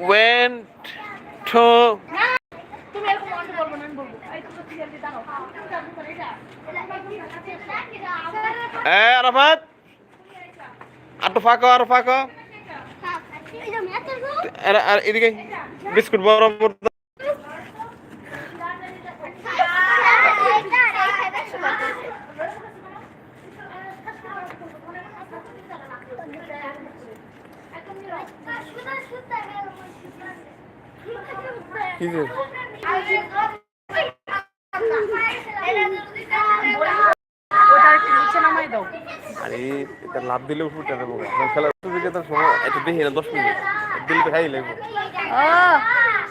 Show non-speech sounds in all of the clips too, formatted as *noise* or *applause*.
went to Eh, Arafat. আটু ফাঁকো আর ফাঁকো এদিকে biscuit বড় কি যে? ওটা একটু নিচে আরে এটা লাভ দিলে উঠে দেবো এখন খেলা দিকে তো সময় একটু দেখি না দশ মিনিট। দিলে তো হাই লাগবে।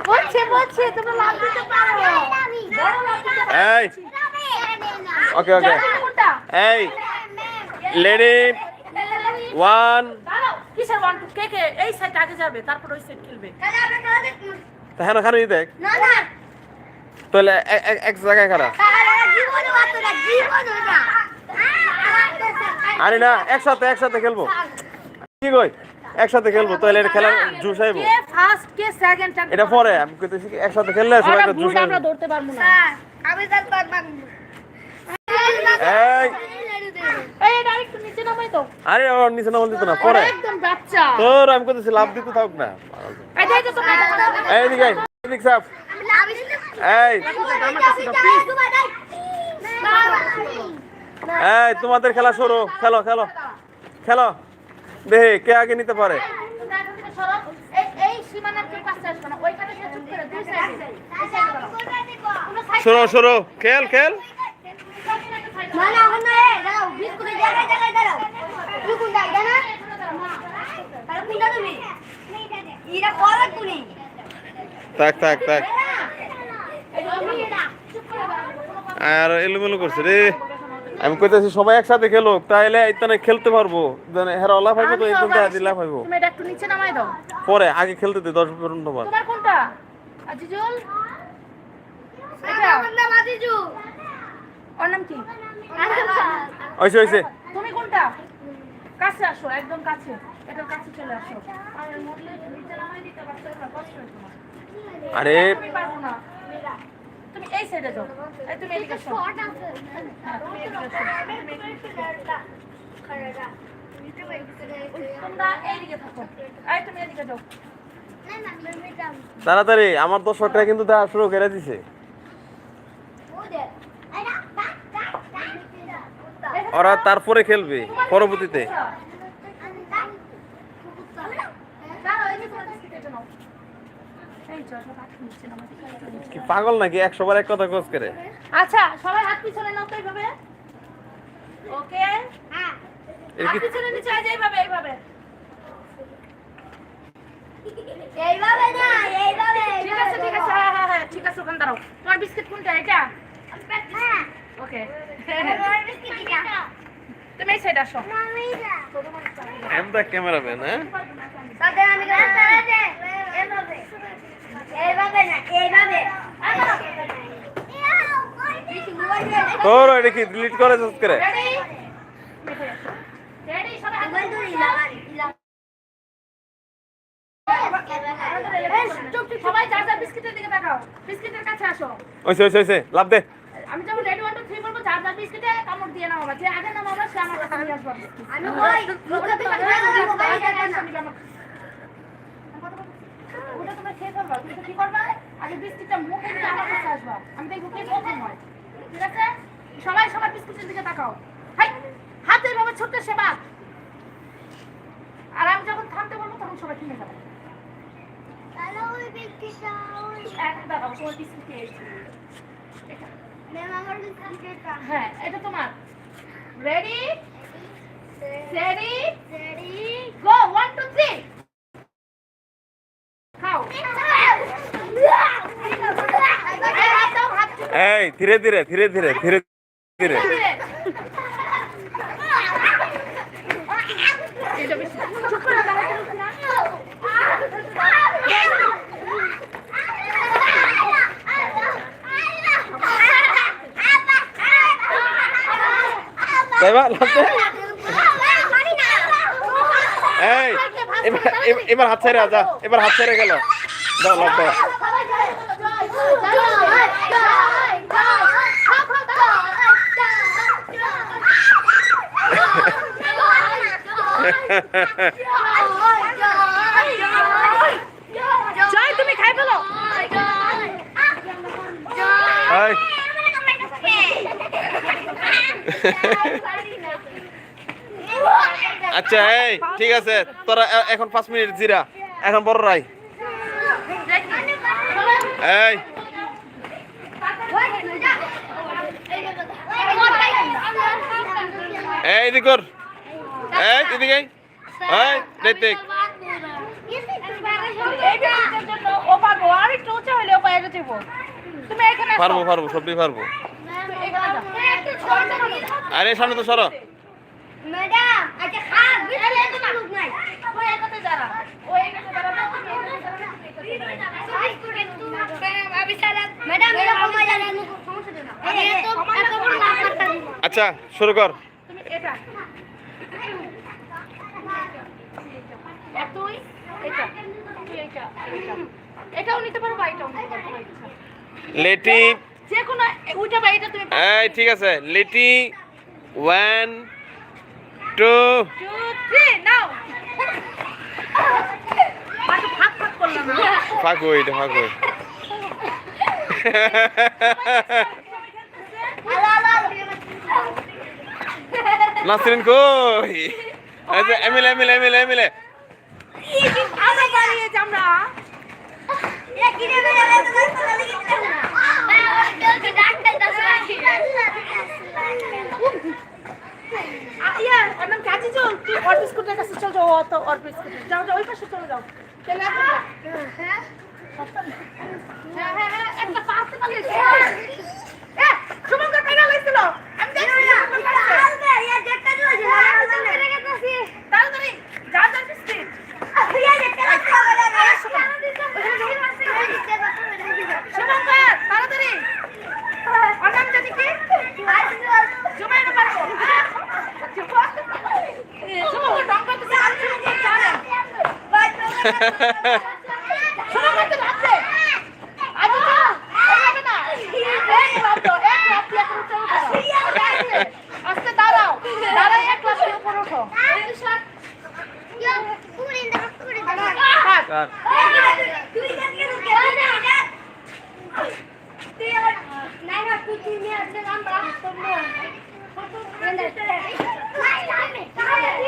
বলছে বলছে তোমরা লাভ দিতে পারো। বড় লাভ দিতে পারো এই ওকে ওকে এই লেডি ওয়ান কিসের ওয়ান টু কে কে? এই সাইড আগে যাবে তারপর ওই সাইড খেলবে। তাহলে খানি দেখ। তাহলে এক জায়গায় খারাপ। আরে না একসাথে একসাথে খেলব। কি কই? একসাথে খেলব তাহলে এটা খেলার জুস আইবো। ফার্স্ট কে সেকেন্ড এটা পরে আমি কইতেছি একসাথে খেললে সবাই একটা জুস আমরা আইবো ধরতে পারব না। এই এই এটা আরেকটু নিচে নামাই তো। আরে ওর নিচে নামল দিত না পরে। একদম বাচ্চা। তোর আমি কইতেছি লাভ দিতে থাক না। এই যে তো এই সাপ এই। এই তোমাদের খেলা শুরু। খেলো খেলো। খেলো। দেখে কে আগে নিতে পারে? এই এই সীমানার কেউ কাছে আসবে না ওইখানে সে চুপ করে দুই সাইডে এই সাইডে দাঁড়াও। শুরু শুরু খেল খেল থাক থাক থাক। আর এলোমেলো করছে রে। আমি কইতেছি সবাই একসাথে খেলো তাইলে ইতানে খেলতে পারব। জানে হেরা লাভ হইবো তো থেকে দিলা হইবো তুমি এটা একটু নিচে নামাই দাও। পরে আগে খেলতে দে দশ পর্যন্ত বার তোমার কোনটা? আজিজুল? ওর নাম কি? হইছে হইছে। তুমি কোনটা? কাছে আসো একদম কাছে। এটার কাছে চলে আসো। আর মরলে নিচে নামাই দিতে পারছ না কষ্ট হয় তোমার। আরে। আমি পারব না। তুমি এই সাইডে যাও। এই তুমি এদিকে আসো। তুমি এদিকে আসো। তুমি এদিকে- তোমরা এইদিকে থাকো। এই তুমি এদিকে যাও। তাড়াতাড়ি আমার তো দর্শকরা কিন্তু দেখা শুরু করে দিছে। ওরা তারপরে খেলবে পরবর্তীতে। কি পাগল নাকি? একশো বার এক কথা কোচ করে। আচ্ছা সবাই হাত পিছনে নাও তো এইভাবে। ওকে? এর হাত পিছনে নিচে আজ এইভাবে এইভাবে। এইভাবে না এইভাবে ঠিক আছে ঠিক আছে হ্যাঁ হ্যাঁ হ্যাঁ ঠিক আছে ওখানে দাঁড়াও। তোমার বিস্কিট কোনটা এটা? হ্যাঁ। ওকে। বিস্কিট তুমি এই সাইড আসো। মামি দা ক্যামেরাম্যান হ্যাঁ সাথে আমি এইভাবে এইভাবে না এইভাবে তোর এটা কি ডিলিট করে চুজ করে? রেডি রেডি সবাই হাত মোবাইল তো ইলাগান চুপ চুপ। সবাই যার যার বিস্কিটের দিকে তাকাও। বিস্কিটের কাছে আসো। ওইসে ওইসে ওইসে লাভ দে আমি যখন রেডি ওয়ান টু থ্রি বলব যার যার বিস্কিটে কামড় দিয়ে নাও যে আগে নাও আমরা সে আমার কাছে নিয়ে আসব। আমি কই ওটা মুখে তোমরা মোবাইল ফেলবা, দেখা ওটা তোমরা- খেয়ে ফেলবা। তুমি কি করবা? আগে বিস্কিটটা মুখে নিয়ে আমার কাছে আসবা। আমি দেখব কে প্রথম হয় ঠিক আছে? সবাই সবার বিস্কিটের দিকে তাকাও। হাই হাতে এভাবে ছোট্ট সেবা। আর আমি যখন থামতে বলব তখন সবাই কিনে যাবে। হ্যালো ওই বিস্কিটটা ওই দাঁড়াও বিস্কিট খেয়েছি এটা। হ্যাঁ এটা তোমার। Ready ready go one two three এই ধীরে ধীরে ধীরে ধীরে ধীরে ধীরে। এটা বেশি। *laughs* এই এবার এবার- এবার হাত ছেড়ে যা এবার হাত ছেড়ে গেল। দাও লাভ দাও জয় তুমি খাই ফেলো এই, *laughs* আচ্ছা এই ঠিক আছে। তোরা এখন পাঁচ মিনিট জিরা। এখন বড় রাই এই। এই এদিক কর। এই এদিকে ঋতিক। পারব পারব সবই পারব। আরে সামনে তো সরো। ম্যাডাম আচ্ছা খান মানুষ নাই। আচ্ছা শুরু কর। তুমি এটা আর তুই এটা তুই এটা এটা। এটাও নিতে পারো বা এটাও নিতে পারো? তোমার ইচ্ছা। লেটি যে কোনো উইটা বা এটা তুমি এই ঠিক আছে ready one two two three নাও ভাগ করলাম না ফাঁকু এটা নাসরিন কই আচ্ছা এমিলে এমিলে এমিলে এমিলে আমরা বাড়িয়ে যে আমরা বিস্কুটের কাছে চল, যাও, অত ওর বিস্কুট। যাও যাও, ওই পাশে চলে যাও। চলে আসো হ্যাঁ হ্যাঁ হ্যাঁ একটা পাশে পালিয়েছে এ শুভঙ্কর পেনা লইছিল আমি দেখছি শুভঙ্কর পাশে। তাড়াতাড়ি যা যা বিস্কুট শুভঙ্কর তাড়াতাড়ি ওর নাম জানি কি জুমাইনা পারব শুভঙ্কর ডং করতেছে আমি শুভঙ্কর জানে শুভঙ্কর তো ডাকছে আজ তো হবে না এক লাভ দাও এক লাভ দিয়ে এখন চলো আস্তে দাঁড়াও দাঁড়াই এক লাভ দিয়ে উপরে ওঠো থাক কার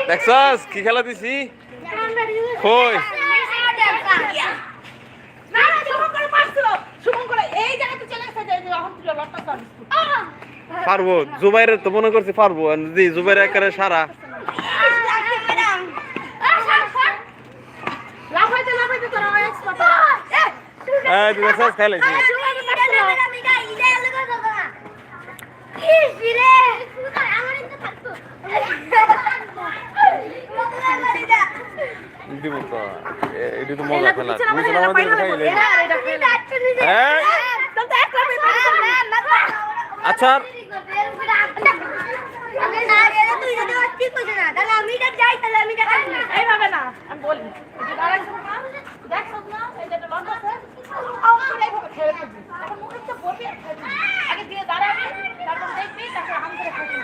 দেখছস? কি খেলা দিছি? কই না না শুভঙ্কর পারছিল শুভঙ্কর এই জায়গাতে চলে এসেছে যে যখন তুই লটকা কর পারব। জুবাইরে তো মনে করছি পারব। যদি জুবাইর একারে সারা। দিব তো। এ- তো মজা খেলা তুমি তো আমাদের খাইলে হ্যাঁ আচ্ছা এইভাবে না আমি বলি এই যে দাঁড়াইছো না, দেখছ না এই যে একটা আছে এইভাবে খেলে ফেলবি এখন মুখে তো বলবি আগে দিয়ে দাঁড়াবি তারপর দেখবি তারপর হাম করে খেলবি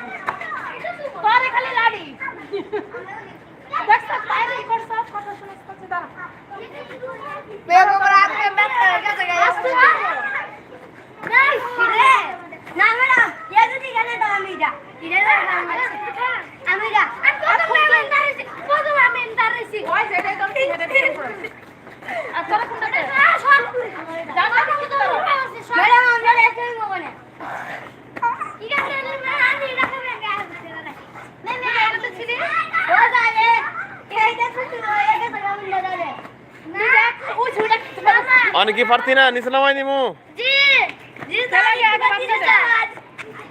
তোরে খালি লাড়ি দেখছ বাইরে কি করছ কথা শুনে করছে দাঁড়া আস্তে না ম্যাডাম ইয়া যদি গেলে তো আমি যা ইরে আমি যা অনেকে পারতি না নিচে নামাই দিমু জি জি দাঁড়িয়ে আগে বাচ্চা